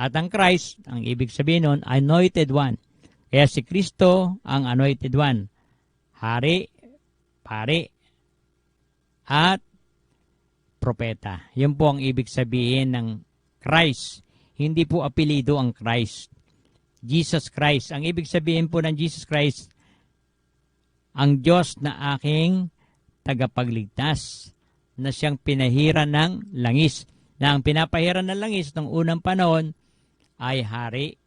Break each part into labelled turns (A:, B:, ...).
A: At ang Christ, ang ibig sabihin nun, anointed one. Kaya si Kristo ang anointed one. Hari, pari, at propeta. Yun po ang ibig sabihin ng Christ. Hindi po apelido ang Christ. Jesus Christ. Ang ibig sabihin po ng Jesus Christ, ang Diyos na aking tagapagligtas na siyang pinahiran ng langis. Na ang pinapahiran ng langis ng unang panahon ay hari,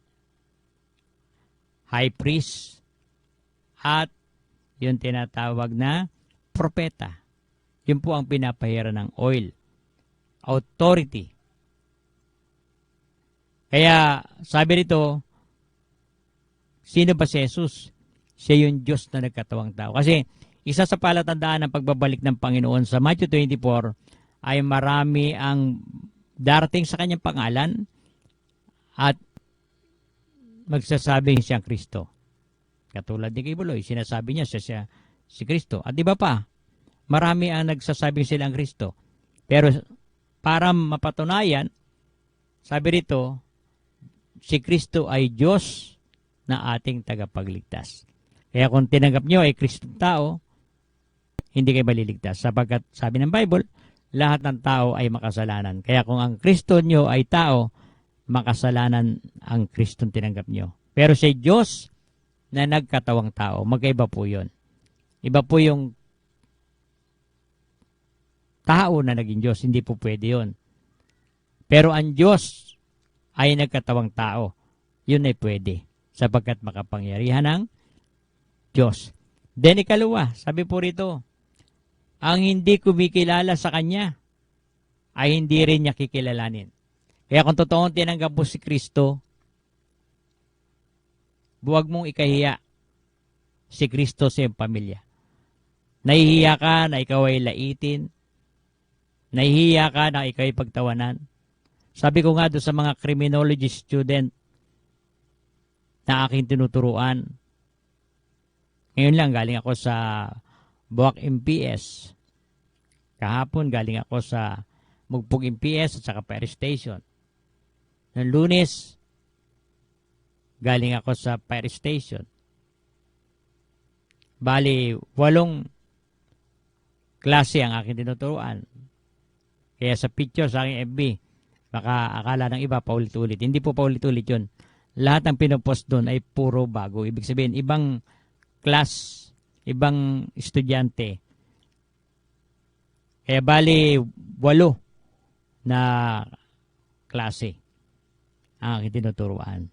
A: high priest, at yung tinatawag na propeta. Yun po ang pinapahiran ng oil. Authority. Kaya sabi rito, sino ba si Jesus? Siya yung Diyos na nagkatawang tao. Kasi isa sa palatandaan ng pagbabalik ng Panginoon sa Matthew 24 ay marami ang darating sa kanyang pangalan at magsasabing siyang Kristo. Katulad ni Kibuloy, sinasabi niya siya, siya si Kristo. At di ba pa, marami ang nagsasabing silang Kristo. Pero para mapatunayan, sabi rito, si Kristo ay Diyos na ating tagapagligtas. Kaya kung tinanggap nyo ay Kristo tao, hindi kayo maliligtas. Sapagkat sabi ng Bible, lahat ng tao ay makasalanan. Kaya kung ang Kristo nyo ay tao, makasalanan ang Kristong tinanggap nyo. Pero si Diyos na nagkatawang tao, magkaiba po yon. Iba po yung tao na naging Diyos, hindi po pwede yon. Pero ang Diyos ay nagkatawang tao, yun ay pwede sapagkat makapangyarihan ng Diyos. Then ikalawa, sabi po rito, ang hindi kumikilala sa Kanya ay hindi rin niya kikilalanin. Kaya kung totoong tinanggap mo si Kristo, buwag mong ikahiya si Kristo sa iyong pamilya. Nahihiya ka na ikaw ay laitin. Nahihiya ka na ikaw ay pagtawanan. Sabi ko nga doon sa mga criminology student na aking tinuturuan, ngayon lang galing ako sa Buwak MPS. Kahapon galing ako sa Mugpog MPS at saka Paris Station. Ng lunes, galing ako sa Paris Station. Bali, walong klase ang aking tinuturuan. Kaya sa picture sa aking FB, baka akala ng iba paulit-ulit. Hindi po paulit-ulit yun. Lahat ng pinopost doon ay puro bago. Ibig sabihin, ibang class, ibang estudyante. Kaya bali, walo na klase ang aking tinuturuan.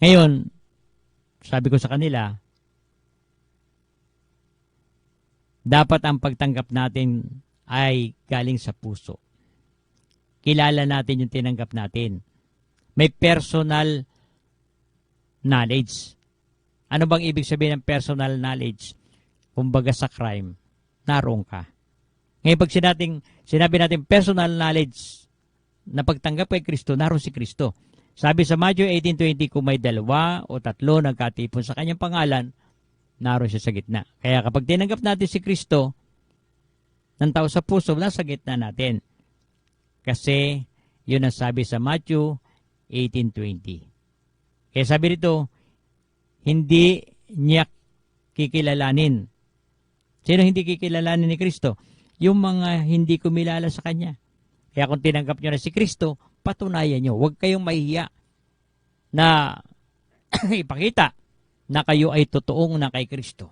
A: Ngayon, sabi ko sa kanila, dapat ang pagtanggap natin ay galing sa puso. Kilala natin yung tinanggap natin. May personal knowledge. Ano bang ibig sabihin ng personal knowledge? Kumbaga sa crime, naroon ka. Ngayon pag sinating, sinabi natin personal knowledge na pagtanggap kay Kristo, naroon si Kristo. Sabi sa Matthew 18.20, kung may dalawa o tatlo nagkatipon sa kanyang pangalan, naroon siya sa gitna. Kaya kapag tinanggap natin si Kristo, ng tao sa puso, nasa gitna natin. Kasi, yun ang sabi sa Matthew 18.20. Kaya sabi rito, hindi niya kikilalanin. Sino hindi kikilalanin ni Kristo? Yung mga hindi kumilala sa Kanya. Kaya kung tinanggap nyo na si Kristo, patunayan nyo. Huwag kayong mahiya na ipakita na kayo ay totoong na kay Kristo.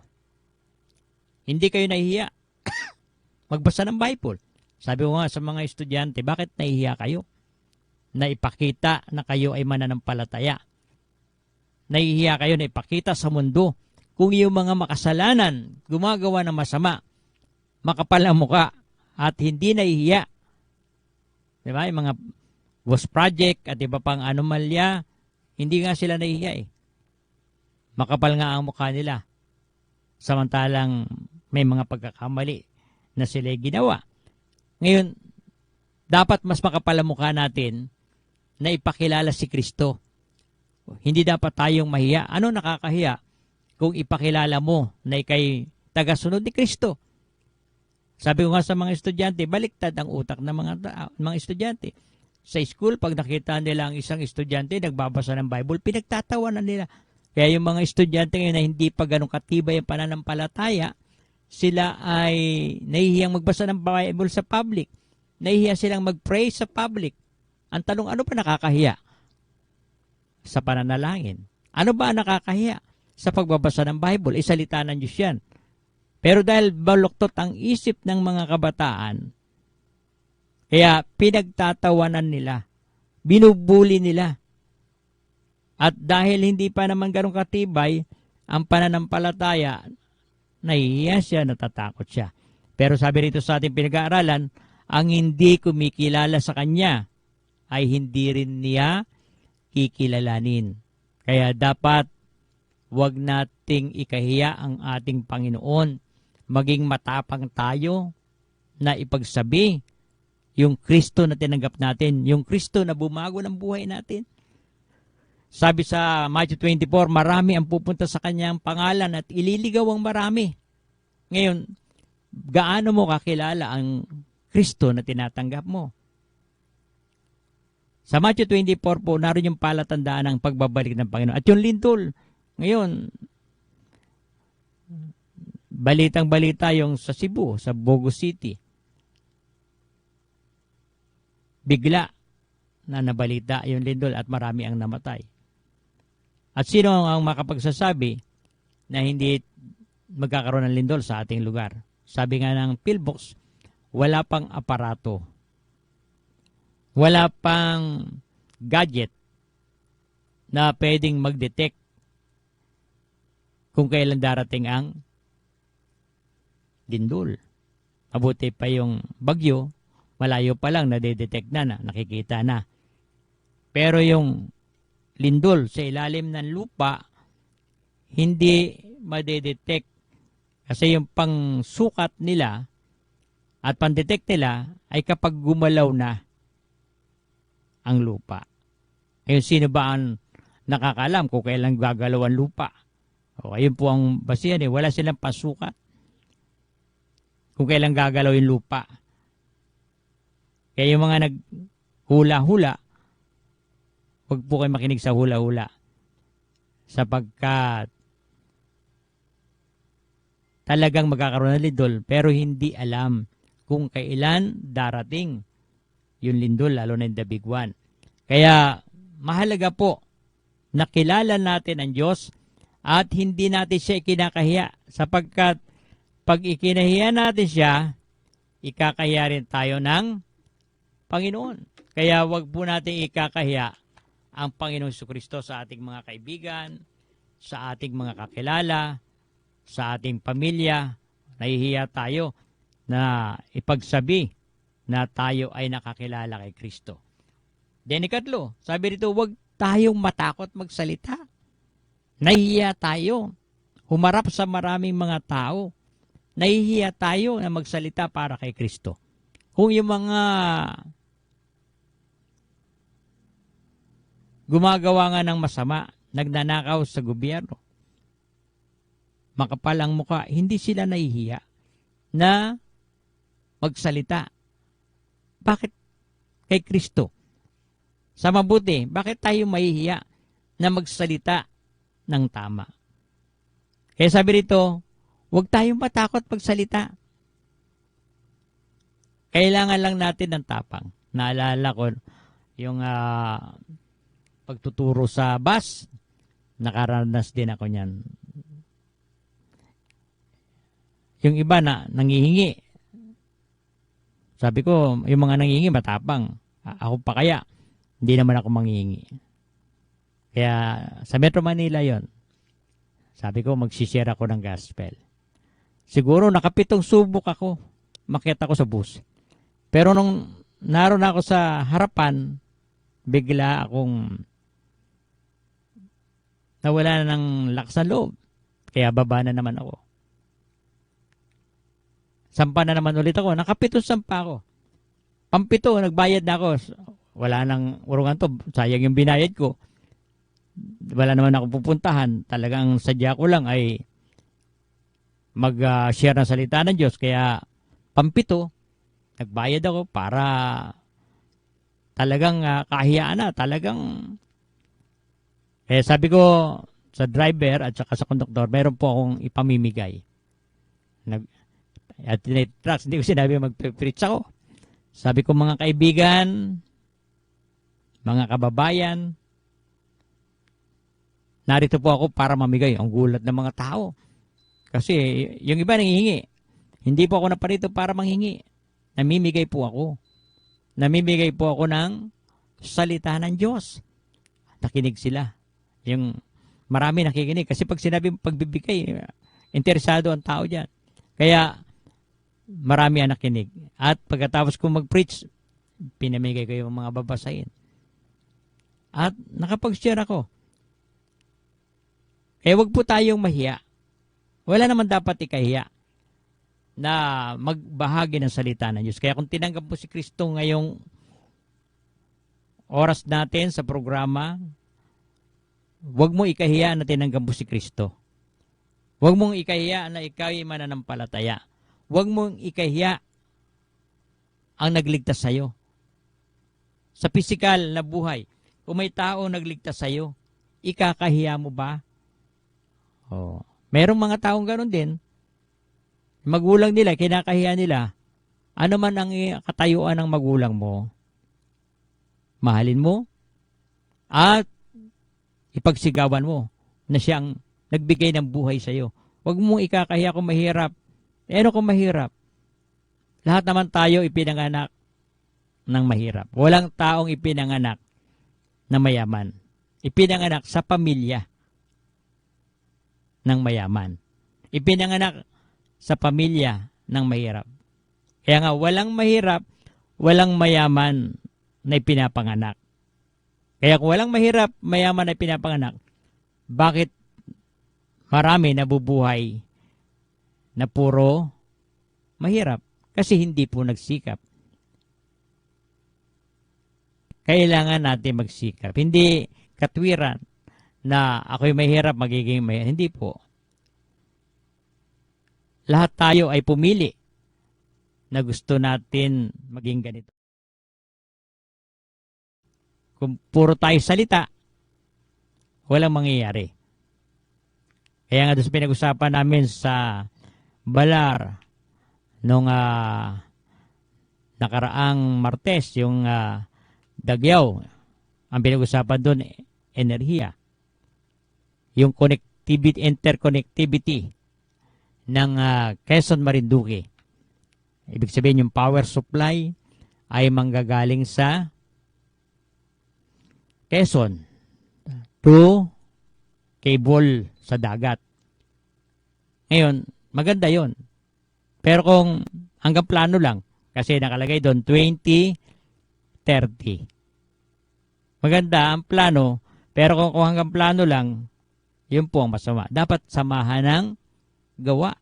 A: Hindi kayo nahihiya. Magbasa ng Bible. Sabi ko nga sa mga estudyante, bakit nahihiya kayo? Na ipakita na kayo ay mananampalataya. Nahihiya kayo na ipakita sa mundo kung yung mga makasalanan, gumagawa ng masama, makapal ang muka at hindi nahihiya. Di ba? Yung mga ghost project at iba pang anomalya, hindi nga sila nahihiya eh. Makapal nga ang mukha nila. Samantalang may mga pagkakamali na sila ginawa. Ngayon, dapat mas makapal ang mukha natin na ipakilala si Kristo. Hindi dapat tayong mahiya. Ano nakakahiya kung ipakilala mo na ikay tagasunod ni Kristo? Sabi ko nga sa mga estudyante, baliktad ang utak ng mga, mga estudyante. sa school, pag nakita nila ang isang estudyante nagbabasa ng Bible, pinagtatawanan nila. Kaya yung mga estudyante ngayon na hindi pa ganun katibay ang pananampalataya, sila ay nahihiyang magbasa ng Bible sa public. Nahihiya silang mag-pray sa public. Ang tanong, ano pa nakakahiya? Sa pananalangin. Ano ba nakakahiya? Sa pagbabasa ng Bible. Isalita ng Diyos yan. Pero dahil baluktot ang isip ng mga kabataan, kaya pinagtatawanan nila, binubuli nila. At dahil hindi pa naman ganun katibay, ang pananampalataya, nahihiya siya, natatakot siya. Pero sabi rito sa ating pinag-aaralan, ang hindi kumikilala sa Kanya ay hindi rin niya kikilalanin. Kaya dapat wag nating ikahiya ang ating Panginoon. Maging matapang tayo na ipagsabi yung Kristo na tinanggap natin, yung Kristo na bumago ng buhay natin. Sabi sa Matthew 24, marami ang pupunta sa kanyang pangalan at ililigaw ang marami. Ngayon, gaano mo kakilala ang Kristo na tinatanggap mo? Sa Matthew 24 po, naroon yung palatandaan ng pagbabalik ng Panginoon. At yung lindol, ngayon, balitang balita yung sa Cebu, sa Bogo City. Bigla na nabalita yung lindol at marami ang namatay. At sino ang makapagsasabi na hindi magkakaroon ng lindol sa ating lugar? Sabi nga ng Pillbox, wala pang aparato. Wala pang gadget na pwedeng mag-detect kung kailan darating ang lindol. Mabuti pa yung bagyo, malayo pa lang nadedetect na, na nakikita na. Pero yung lindol sa ilalim ng lupa, hindi madedetect kasi yung pangsukat nila at pandetect nila ay kapag gumalaw na ang lupa. Ngayon, sino ba ang nakakalam kung kailan gagalaw ang lupa? O, ayun po ang basihan eh. Wala silang pasukat kung kailan gagalaw yung lupa. Kaya yung mga naghula-hula, huwag po kayo makinig sa hula-hula. Sapagkat talagang magkakaroon ng lindol pero hindi alam kung kailan darating yung lindol lalo na yung the big one. Kaya mahalaga po na kilala natin ang Diyos at hindi natin siya ikinakahiya sapagkat pag ikinahiya natin siya, ikakahiya rin tayo ng Panginoon. Kaya wag po natin ikakahiya ang Panginoon Kristo sa ating mga kaibigan, sa ating mga kakilala, sa ating pamilya. Nahihiya tayo na ipagsabi na tayo ay nakakilala kay Kristo. Then ikatlo, sabi rito, huwag tayong matakot magsalita. Nahihiya tayo. Humarap sa maraming mga tao. Nahihiya tayo na magsalita para kay Kristo. Kung yung mga gumagawa nga ng masama, nagnanakaw sa gobyerno, makapal ang muka, hindi sila nahihiya na magsalita. Bakit kay Kristo? Sa mabuti, bakit tayo mahihiya na magsalita ng tama? Kaya sabi rito, huwag tayong matakot magsalita. Kailangan lang natin ng tapang. Naalala ko yung uh, pagtuturo sa bus, nakaranas din ako niyan. Yung iba na nangihingi. Sabi ko, yung mga nangihingi matapang. Ako pa kaya, hindi naman ako mangihingi. Kaya sa Metro Manila yon sabi ko, magsishare ako ng gospel. Siguro nakapitong subok ako. Makita ko sa bus. Pero nung naroon ako sa harapan, bigla akong nawala na ng lakas loob. Kaya baba na naman ako. Sampa na naman ulit ako. Nakapitong sampa ako. Pampito, nagbayad na ako. Wala nang urungan to. Sayang yung binayad ko wala naman ako pupuntahan. Talagang sadya ko lang ay mag-share ng salita ng Diyos. Kaya pampito, nagbayad ako para talagang ah, kahiyaan na, talagang eh sabi ko sa driver at saka sa konduktor, meron po akong ipamimigay. Nag, at trucks, hindi ko sinabi mag-preach ako. Sabi ko mga kaibigan, mga kababayan, narito po ako para mamigay. Ang gulat ng mga tao. Kasi yung iba nangihingi. Hindi po ako naparito para manghingi. Namimigay po ako. Namimigay po ako ng salita ng Diyos. Nakinig sila. Yung marami nakikinig. Kasi pag sinabi pagbibigay, interesado ang tao dyan. Kaya marami ang nakinig. At pagkatapos ko mag-preach, pinamigay ko yung mga babasahin. At nakapag-share ako. Eh, wag po tayong mahiya. Wala naman dapat ikahiya na magbahagi ng salita ng Diyos. Kaya kung tinanggap mo si Kristo ngayong oras natin sa programa, wag mo ikahiya na tinanggap mo si Kristo. Wag mong ikahiya na ikaw ay mananampalataya. Wag mong ikahiya ang nagligtas sa'yo. Sa pisikal na buhay, kung may tao nagligtas sa'yo, ikakahiya mo ba? Oh. Merong mga taong ganoon din. Magulang nila, kinakahiya nila. Ano man ang katayuan ng magulang mo, mahalin mo at ipagsigawan mo na siyang nagbigay ng buhay sa iyo. Huwag mong ikakahiya kung mahirap. Eh, ano kung mahirap? Lahat naman tayo ipinanganak ng mahirap. Walang taong ipinanganak na mayaman. Ipinanganak sa pamilya ng mayaman. Ipinanganak sa pamilya ng mahirap. Kaya nga, walang mahirap, walang mayaman na ipinapanganak. Kaya kung walang mahirap, mayaman na ipinapanganak, bakit marami nabubuhay na puro mahirap? Kasi hindi po nagsikap. Kailangan natin magsikap. Hindi katwiran na ako'y mahirap, magiging mahirap. Hindi po. Lahat tayo ay pumili na gusto natin maging ganito. Kung puro tayo salita, walang mangyayari. Kaya nga doon sa pinag-usapan namin sa Balar nung uh, nakaraang Martes, yung uh, Dagyaw, ang pinag-usapan doon, enerhiya yung connectivity, interconnectivity ng uh, Quezon Marinduque. Ibig sabihin yung power supply ay manggagaling sa Quezon to cable sa dagat. Ngayon, maganda yon. Pero kung hanggang plano lang, kasi nakalagay doon 2030. Maganda ang plano, pero kung, kung hanggang plano lang, yun po ang masama. Dapat samahan ng gawa.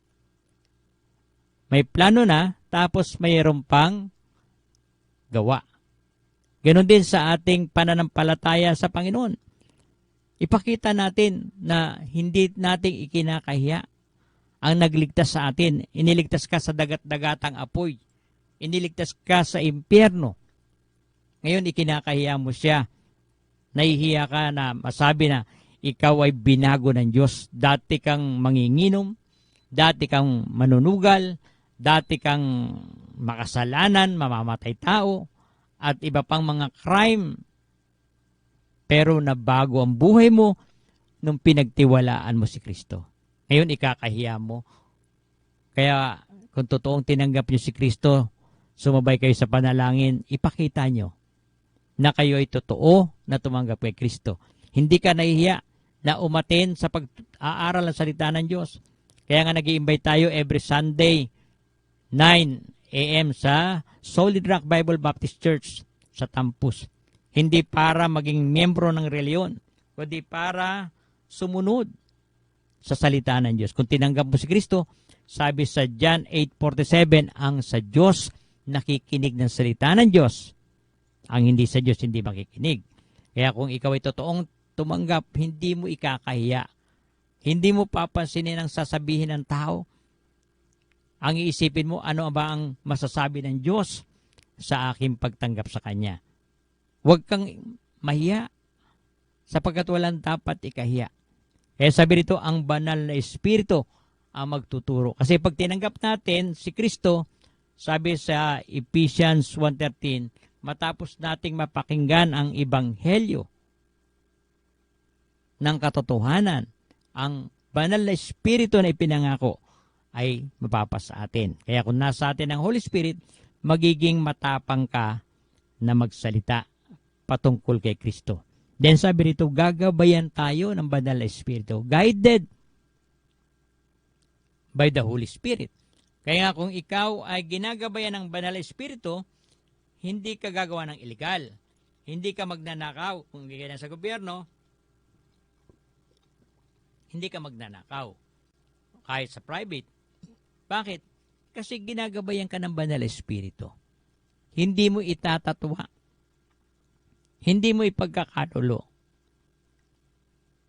A: May plano na, tapos mayroon pang gawa. Ganon din sa ating pananampalataya sa Panginoon. Ipakita natin na hindi nating ikinakahiya ang nagligtas sa atin. Iniligtas ka sa dagat-dagatang apoy. Iniligtas ka sa impyerno. Ngayon, ikinakahiya mo siya. Nahihiya ka na masabi na, ikaw ay binago ng Diyos. Dati kang manginginom, dati kang manunugal, dati kang makasalanan, mamamatay tao, at iba pang mga crime. Pero nabago ang buhay mo nung pinagtiwalaan mo si Kristo. Ngayon, ikakahiya mo. Kaya, kung totoong tinanggap niyo si Kristo, sumabay kayo sa panalangin, ipakita nyo na kayo ay totoo na tumanggap kay Kristo. Hindi ka nahihiya na umaten sa pag-aaral ng salita ng Diyos. Kaya nga nag invite tayo every Sunday, 9 a.m. sa Solid Rock Bible Baptist Church sa Tampus. Hindi para maging miyembro ng reliyon, kundi para sumunod sa salita ng Diyos. Kung tinanggap mo si Kristo, sabi sa John 8.47, ang sa Diyos nakikinig ng salita ng Diyos. Ang hindi sa Diyos hindi makikinig. Kaya kung ikaw ay totoong tumanggap, hindi mo ikakahiya. Hindi mo papansinin ang sasabihin ng tao. Ang iisipin mo, ano ba ang masasabi ng Diyos sa aking pagtanggap sa Kanya. Huwag kang mahiya sapagkat walang dapat ikahiya. Kaya sabi rito, ang banal na espiritu ang magtuturo. Kasi pag tinanggap natin si Kristo, sabi sa Ephesians 1.13, matapos nating mapakinggan ang ibanghelyo ng katotohanan, ang banal na espiritu na ipinangako ay mapapasa atin. Kaya kung nasa atin ang Holy Spirit, magiging matapang ka na magsalita patungkol kay Kristo. Then sabi rito, gagabayan tayo ng banal na espiritu, guided by the Holy Spirit. Kaya kung ikaw ay ginagabayan ng banal na espiritu, hindi ka gagawa ng illegal. Hindi ka magnanakaw. Kung ganyan sa gobyerno, hindi ka magnanakaw. Kahit sa private. Bakit? Kasi ginagabayan ka ng banal na espiritu. Hindi mo itatatwa. Hindi mo ipagkakatulo.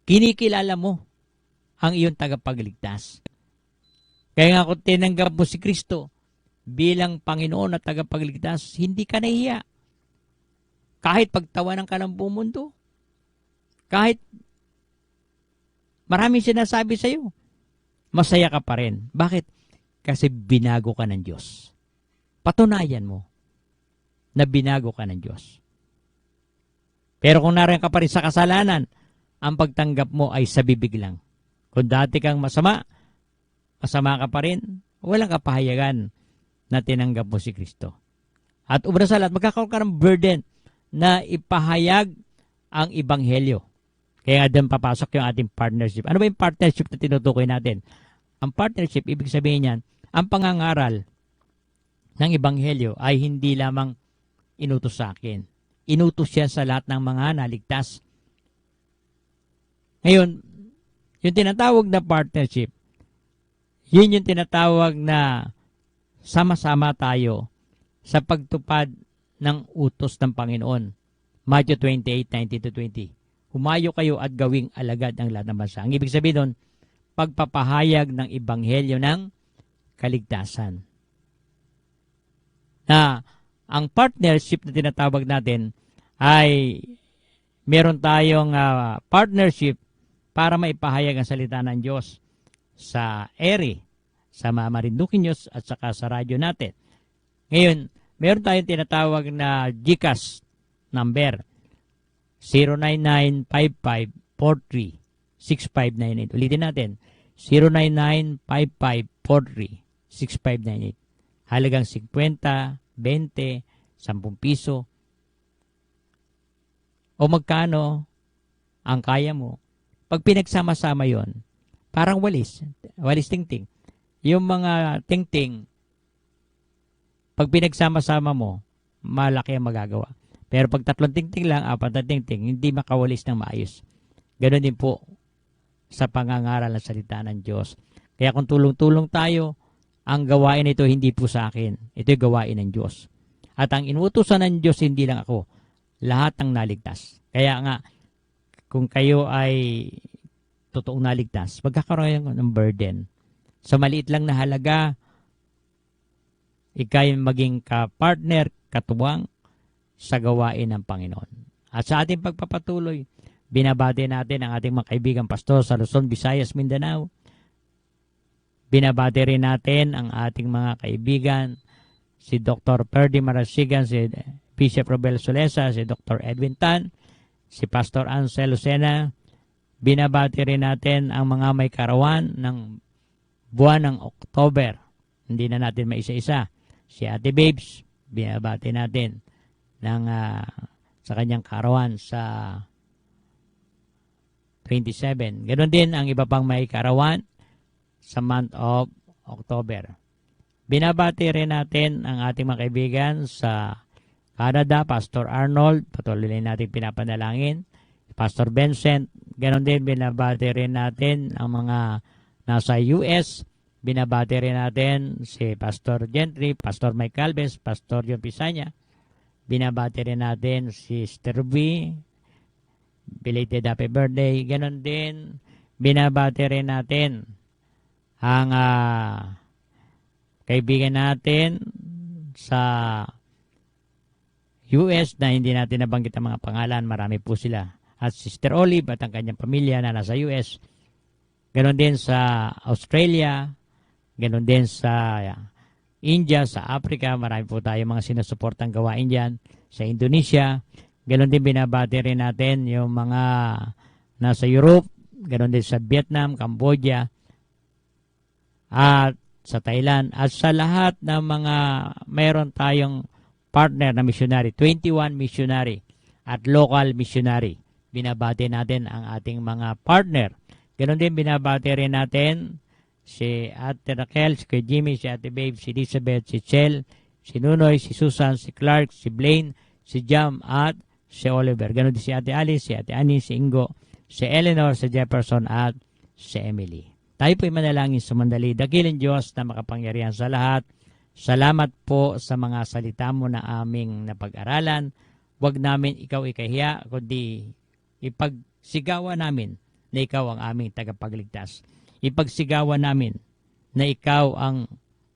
A: Kinikilala mo ang iyong tagapagligtas. Kaya nga kung tinanggap mo si Kristo bilang Panginoon at tagapagligtas, hindi ka nahiya. Kahit pagtawanan ka ng buong mundo. Kahit maraming sinasabi sa iyo, masaya ka pa rin. Bakit? Kasi binago ka ng Diyos. Patunayan mo na binago ka ng Diyos. Pero kung narin ka pa rin sa kasalanan, ang pagtanggap mo ay sa bibig lang. Kung dati kang masama, masama ka pa rin, walang kapahayagan na tinanggap mo si Kristo. At ubra sa lahat, magkakaroon ka ng burden na ipahayag ang Ibanghelyo. Kaya doon papasok yung ating partnership. Ano ba yung partnership na tinutukoy natin? Ang partnership, ibig sabihin yan, ang pangangaral ng Ibanghelyo ay hindi lamang inutos sa akin. Inutos siya sa lahat ng mga naligtas. Ngayon, yung tinatawag na partnership, yun yung tinatawag na sama-sama tayo sa pagtupad ng utos ng Panginoon. Matthew 28:19-20. Humayo kayo at gawing alagad ng lahat ng bansa. Ang ibig sabihin doon, pagpapahayag ng ibanghelyo ng kaligtasan. Na ang partnership na tinatawag natin ay meron tayong uh, partnership para maipahayag ang salita ng Diyos sa ere, sa Marinduque News at saka sa radyo natin. Ngayon, meron tayong tinatawag na GCAS number 09955436598. Ulitin natin. 09955436598. Halagang 50, 20, 10 piso. O magkano ang kaya mo. Pag pinagsama-sama yon, parang walis. Walis ting-ting. Yung mga ting-ting, pag pinagsama-sama mo, malaki ang magagawa. Pero pag tatlong tingting lang, apat na tingting, hindi makawalis ng maayos. Ganon din po sa pangangaral ng salita ng Diyos. Kaya kung tulong-tulong tayo, ang gawain ito hindi po sa akin. Ito yung gawain ng Diyos. At ang inutusan ng Diyos, hindi lang ako. Lahat ng naligtas. Kaya nga, kung kayo ay totoong naligtas, magkakaroon ng burden. Sa maliit lang na halaga, ikay maging ka-partner, katuwang, sa gawain ng Panginoon. At sa ating pagpapatuloy, binabati natin ang ating mga kaibigan pastor sa Luzon, Visayas, Mindanao. Binabati rin natin ang ating mga kaibigan, si Dr. Perdy Marasigan, si Bishop Robel Solesa, si Dr. Edwin Tan, si Pastor Ansel Lucena. Binabati rin natin ang mga may karawan ng buwan ng October. Hindi na natin maisa-isa. Si Ate Babes, binabati natin ng uh, sa kanyang karawan sa 27. Ganon din ang iba pang may karawan sa month of October. Binabati rin natin ang ating mga kaibigan sa Canada, Pastor Arnold, patuloy natin pinapanalangin. Pastor Vincent, ganon din binabati rin natin ang mga nasa US, binabati rin natin si Pastor Gentry, Pastor Mike Calves, Pastor John Pisanya, Binabati rin natin si Sister B. Belated happy birthday. Ganon din. Binabati rin natin ang uh, kaibigan natin sa US na hindi natin nabanggit ang mga pangalan. Marami po sila. At Sister Olive at ang kanyang pamilya na nasa US. Ganon din sa Australia. Ganon din sa India, sa Africa. Marami po tayo mga sinusuportang gawain dyan. Sa Indonesia. Ganon din binabati rin natin yung mga nasa Europe. Ganon din sa Vietnam, Cambodia. At sa Thailand. At sa lahat ng mga mayroon tayong partner na missionary, 21 missionary at local missionary. Binabati natin ang ating mga partner. Ganon din binabati rin natin si Ate Raquel, si Kuya Jimmy, si Ate Babe, si Elizabeth, si Chel, si Nunoy, si Susan, si Clark, si Blaine, si Jam at si Oliver. Ganon din si Ate Alice, si Ate Annie, si Ingo, si Eleanor, si Jefferson at si Emily. Tayo po'y manalangin sa mandali. Dakilin Diyos na makapangyarihan sa lahat. Salamat po sa mga salita mo na aming napag-aralan. Huwag namin ikaw ikahiya, kundi ipagsigawan namin na ikaw ang aming tagapagligtas. Ipagsigawan namin na ikaw ang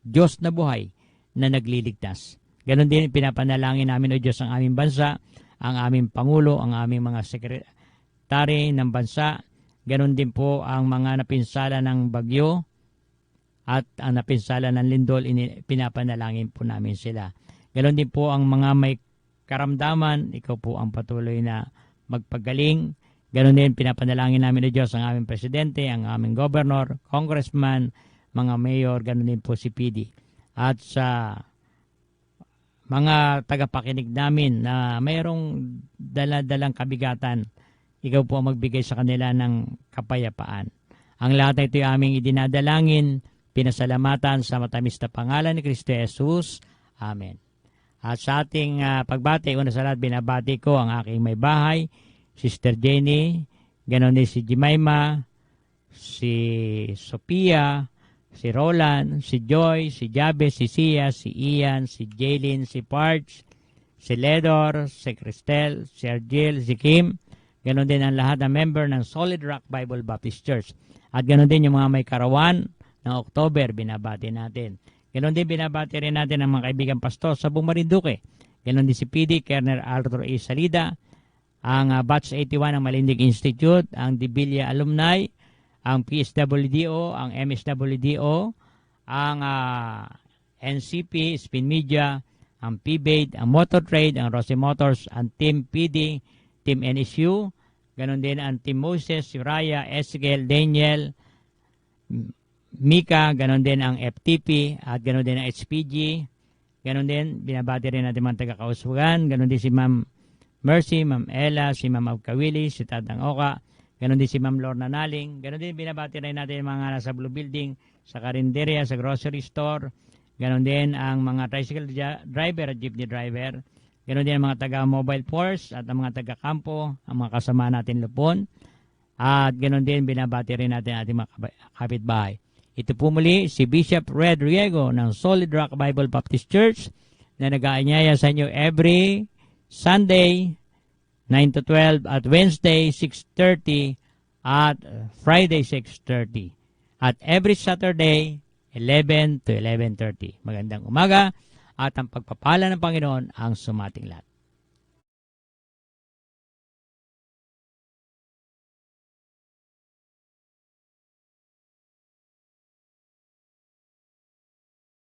A: Diyos na buhay na nagliligtas. Ganon din pinapanalangin namin o Diyos ang aming bansa, ang aming Pangulo, ang aming mga sekretary ng bansa. Ganon din po ang mga napinsala ng bagyo, at ang napinsala ng lindol, pinapanalangin po namin sila. Ganon din po ang mga may karamdaman, ikaw po ang patuloy na magpagaling. Ganon din pinapanalangin namin ni Diyos ang aming presidente, ang aming governor, congressman, mga mayor, ganon din po si PD. At sa mga tagapakinig namin na mayroong dala-dalang kabigatan, ikaw po ang magbigay sa kanila ng kapayapaan. Ang lahat na ito ay aming idinadalangin pinasalamatan sa matamis na pangalan ni Kristo Jesus. Amen. At sa ating uh, pagbati, una sa lahat, binabati ko ang aking may bahay, Sister Jenny, ganon din si Jemima, si Sophia, si Roland, si Joy, si Jabe, si Sia, si Ian, si Jaylin, si Parch, si Ledor, si Cristel, si Argel, si Kim, ganon din ang lahat ng member ng Solid Rock Bible Baptist Church. At ganon din yung mga may karawan, ng October, binabati natin. Ganon din binabati rin natin ang mga kaibigan pastor sa Bumarinduque. Ganon din si PD, Kerner Arthur A. Salida, ang uh, Batch 81 ng Malindig Institute, ang Dibilia Alumni, ang PSWDO, ang MSWDO, ang uh, NCP, Spin Media, ang PBAID, ang Motor Trade, ang Rossi Motors, ang Team PD, Team NSU, ganon din ang Team Moses, Uraya, Esgel, Daniel, Mika, ganon din ang FTP at ganon din ang HPG. Ganon din, binabati rin natin mga taga-kauswagan. Ganon din si Ma'am Mercy, Ma'am Ella, si Ma'am Abkawili, si Tatang Oka. Ganon din si Ma'am Lorna Naling. Ganon din, binabati rin natin yung mga nasa Blue Building, sa karinderya, sa grocery store. Ganon din ang mga tricycle driver at jeepney driver. Ganon din ang mga taga-mobile force at ang mga taga-kampo, ang mga kasama natin lupon. At ganon din, binabati rin natin ating mga kapitbahay. Ito po muli si Bishop Red Riego ng Solid Rock Bible Baptist Church na nag-aanyaya sa inyo every Sunday 9 to 12 at Wednesday 6.30 at Friday 6.30 at every Saturday 11 to 11.30. Magandang umaga at ang pagpapala ng Panginoon ang sumating lahat.